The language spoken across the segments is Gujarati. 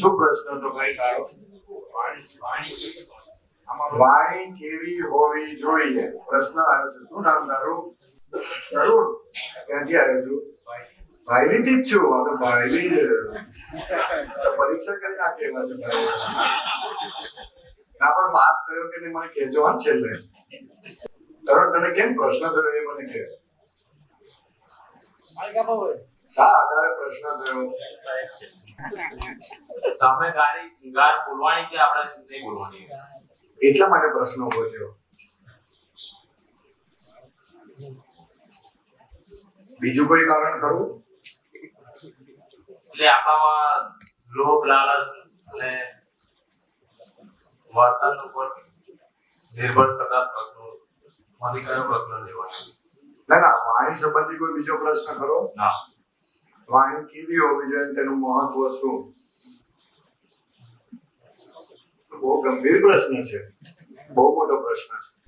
શું પ્રશ્ન તો ભાઈ તારો વાણી કેવી હોવી જોઈએ? પ્રશ્ન આવ્યો છે. શું નામ તારું? તરુણ. ક્યાંથી આવ્યો છું ભાઈલી થી જ છું. આ તો ભાઈલી પરીક્ષા કરી નાખે એવા છે ભાઈ. ના પણ પાસ થયો કે મને કહેજો હા છેલ્લે. તરુણ તને કેમ પ્રશ્ન થયો એ મને કહે. શા આધારે પ્રશ્ન થયો. સામે ગાડી ગાર બોલવાની કે આપણે નહીં બોલવાની? એટલા માટે પ્રશ્ન ઊભો થયો. બીજું કોઈ કારણ ખરું? એટલે આપણામાં લોભ લાલચ અને વર્તન ઉપર નિર્ભર થતા પ્રશ્નો માંથી કયો પ્રશ્ન લેવાનો. ના ના વાણી સંબંધી કોઈ બીજો પ્રશ્ન ખરો? ના. વાણી કેવી હોવી જોઈએ તેનું મહત્વ શું? બહુ ગંભીર પ્રશ્ન છે. બહુ મોટો પ્રશ્ન છે.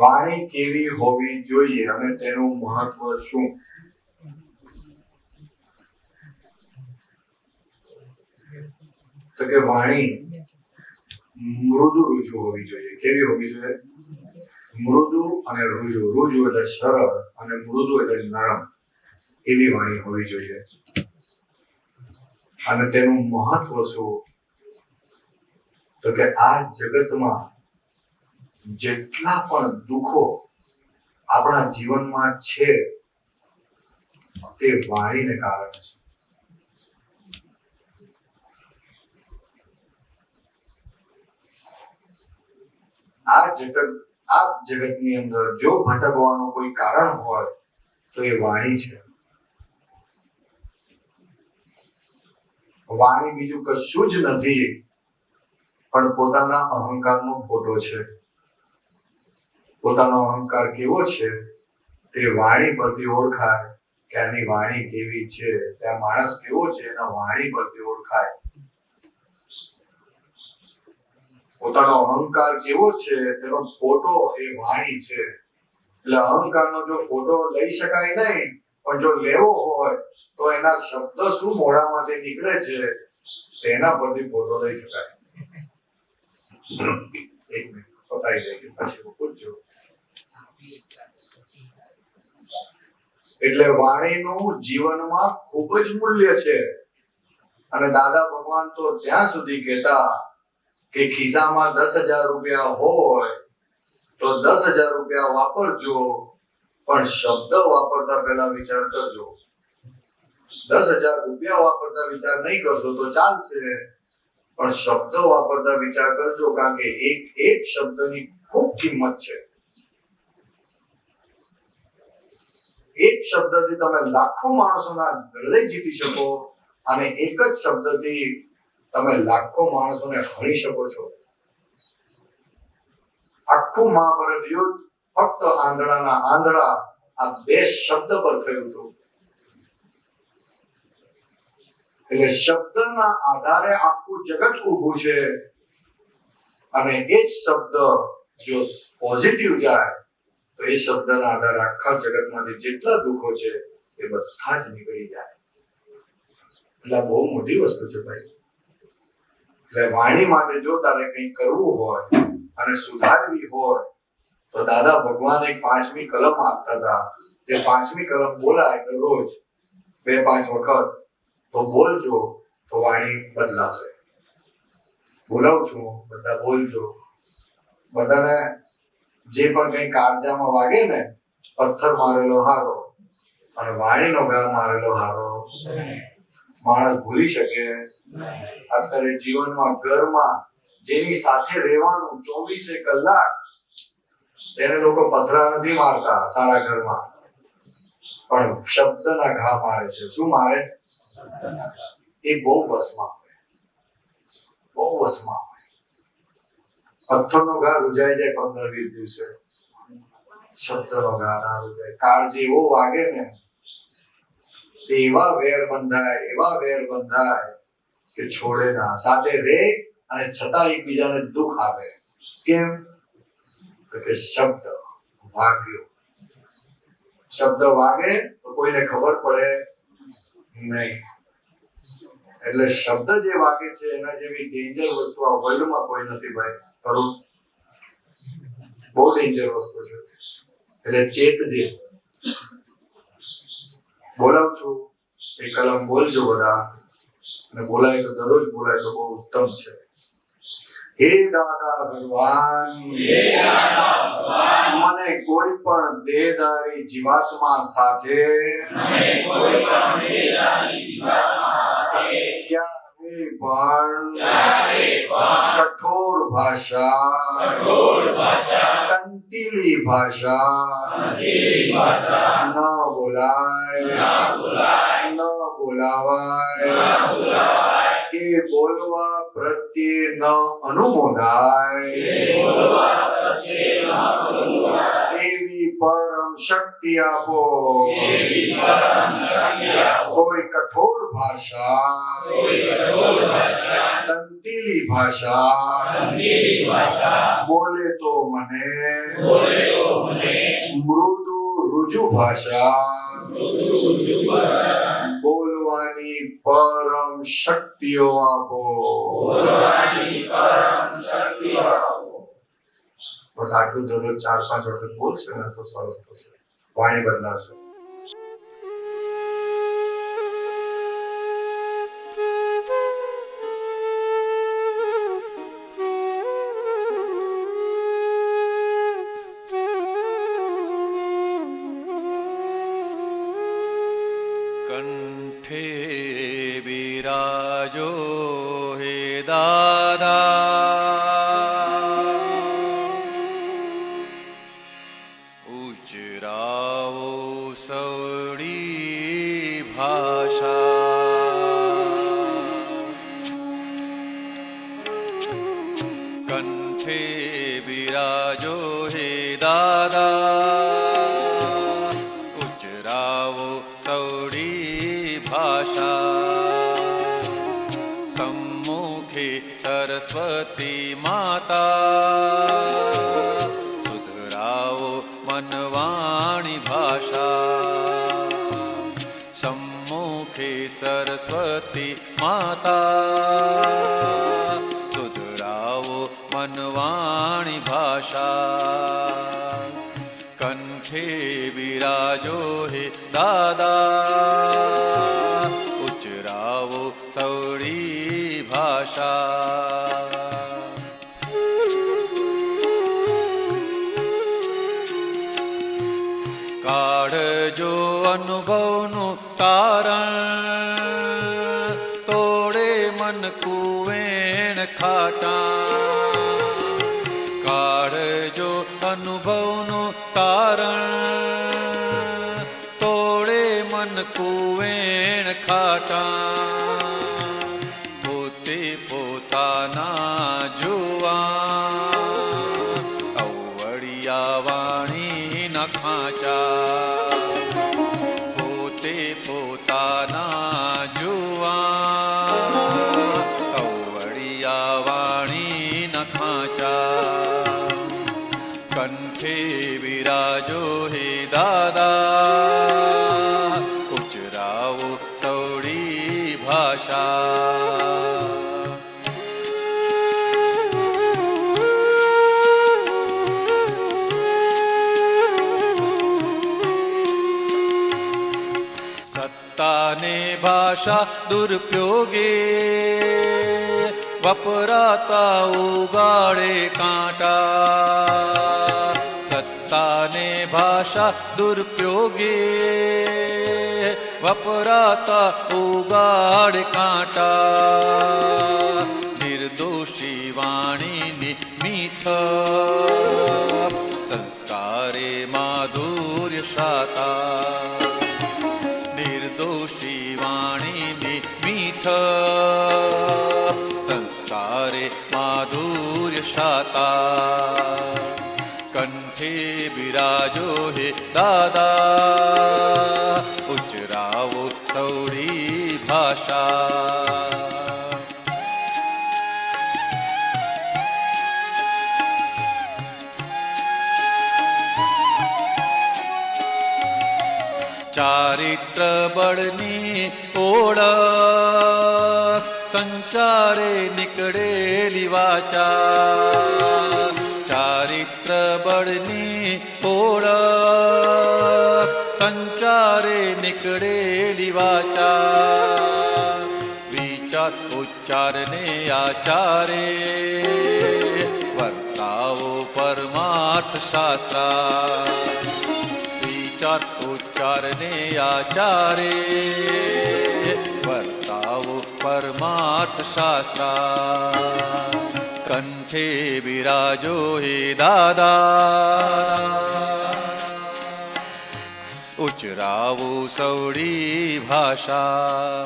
વાણી કેવી હોવી જોઈએ અને તેનું મહત્વ શું? તો કે વાણી મૃદુ રુજુ હોવી જોઈએ. કેવી હોવી જોઈએ? મૃદુ અને રુજુ. રુજુ એટલે સરળ અને મૃદુ એટલે નરમ. એવી વાણી હોવી જોઈએ. અને તેનું મહત્વ શું? તો કે આ જગતમાં જેટલા પણ દુઃખો આપણા જીવનમાં છે, તે વાણીને કારણે છે. આ જગત, આ જગતની અંદર જો ભટકવાનું કોઈ કારણ હોય, તો એ વાણી છે. વાણી બીજું કશું જ નથી, પણ પોતાના અહંકારનો ફોટો છે. પોતાનો અહંકાર કેવો છે? તે વાણી પરથી ઓળખાય કે આની વાણી કેવી છે. ત્યાં માણસ કેવો છે? એના વાણી પરથી ઓળખાય. પોતાનો અહંકાર કેવો છે? તેનો ફોટો એ વાણી છે. એટલે અહંકારનો જો ફોટો લઈ શકાય નહીં પણ જો લેવો હોય, તો એના શબ્દ શું મોઢામાંથી નીકળે છે, તેના પરથી ફોટો લઈ શકાય. એક મિનિટ, પતાઈ જાય પછી પૂછજો. એટલે વાણીનું જીવનમાં ખૂબ જ મૂલ્ય છે. અને દાદા ભગવાન તો ત્યાં સુધી કહેતા કે ખિસ્સામાં દસ હજાર રૂપિયા હોય, તો દસ હજાર રૂપિયા વાપરજો. પણ શબ્દ વાપરતા પહેલા વિચાર કરજો. દસ હજાર રૂપિયા વાપરતા વિચાર નહીં કરશો તો ચાલશે. પણ શબ્દ વાપરતા વિચાર કરજો કારણ કે એક એક શબ્દની ખૂબ કિંમત છે. એક શબ્દથી તમે લાખો માણસોના હૃદય જીતી શકો અને એક જ શબ્દથી તમે લાખો માણસોને હણી શકો છો. આખું મહાભારત યુદ્ધ ફક્ત આંધળાના આંધળા આ બે શબ્દ પર થયું હતું. એટલે શબ્દના આધારે આખું જગત ઊભું છે અને એ જ શબ્દ જો પોઝિટિવ જાય, તો એ શબ્દના આધારે આખા જગતમાંથી જેટલા દુઃખો છે એ બધા જ નીકળી જાય. એટલે બહુ મોટી વસ્તુ છે ભાઈ. એટલે વાણી માટે જો તારે કંઈ કરવું હોય અને સુધારવી હોય તો દાદા, ભગવાન એક પાંચમી કલમ આપતા હતા. તે પાંચમી કલમ બોલાય તો રોજ બે, પાંચ વખત. તો બોલજો, તો વાણી બદલાશે. બોલાવું છું, બધા બોલજો. બધાને જે પણ કઈ કાળજામાં વાગે ને, પથ્થર મારેલો હારો અને વાણીનો ઘા મારેલો હારો. માણસ ભૂલી શકે. અત્યારે જીવનમાં ઘરમાં જેની સાથે રહેવાનું ચોવીસે કલાક તેને લોકો પથરા નથી મારતા સારા ઘરમાં. પણ શબ્દના ઘા મારે છે. શું મારે? એ બહુ વસમાં બહુ વસમાં પથ્થરનો ઘા રૂજાઈ જાય પંદર વીસ દિવસે. શબ્દનો ઘા ના રૂજાય. કાળજી એવો વાગે ને એવા વેર બંધાય, એવા વેર બંધાય કે છોડે ના, સાથે રે અને છતાં એકબીજાને દુઃખ આપે. કેમ? તો કે શબ્દ વાગ્યો. શબ્દ વાગે તો કોઈને ખબર પડે નહીં. એટલે શબ્દ જે વાગે છે, એના જેવી ડેન્જર વસ્તુ આ વર્લ્ડમાં કોઈ નથી ભાઈ. ખરું બહુ ડેન્જર વસ્તુ છે. એટલે ચેતજે બોલાવ છું. એ કલમ બોલજો બધા. અને બોલાય તો દરરોજ બોલાય તો બહુ ઉત્તમ છે. હે દાદા ભગવાન. મને કોઈ પણ દેહદારી જીવાત્મા સાથે. ક્યારે પણ કઠોર ભાષા કંટીલી ભાષા ન બોલાય ન બોલાવાય. બોલવા પ્રત્યે ન અનુમોદાય. એવી પરમ શક્તિ આપો. કોઈ કઠોર ભાષા. તંતીલી ભાષા. બોલે તો મને. મૃદુ રુજુ ભાષા. બોલવાની પરમ શક્તિઓ આપો બસ આટલું દરરોજ ચાર પાંચ વખત બોલશે ને તો સરસ થશે વાણી બદલાશે કંઠે બિરાજો હે દાદા ઉચરાવો સવડી ભાષા સમ્મુખે સરસ્વતી માતા સુધરાવો મનવાણી ભાષા સમ્મુખે સરસ્વતી માતા સુધરાવો મનવાણી ભાષા કંઠે વિરાજો હે દાદા મન કુવેણ ખાટા. કાઢજો અનુભવનું કારણ તોડે મન કુવેણ ખાટા. દાદા ઉચરાવો સૌડી ભાષા સત્તાને ભાષા દુરુપયોગે વપરાતા ઉગાડે સત્તાને ભાષા દુરુપયોગે વપરાતા ઉગાડ કાંટા નિર્દોષી વાણીની મીઠ સંસ્કારે માધુર્ય શાતા દાદા ઉચરાવો સૌરી ભાષા ચારિત્ર બળની ઓળખ સંચારે નીકળેલી વાચા ચારિત્ર બળની ઓળખ નીકળેલી વાચા વિચાર ઉચ્ચારને આચારે વર્તાવો પરમાર્થ શાસ્ત્રા વિચાર ઉચ્ચારને આચારે વર્તાવો પરમાર્થ શાસ્ત્રા કંઠે બિરાજો હે દાદા ઉચરાવો સૌડી ભાષા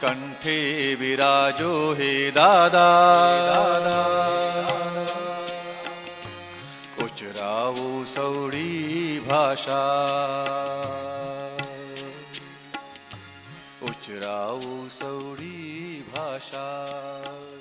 કંઠે બિરાજો હે દાદા ઉચરાવો સૌડી ભાષા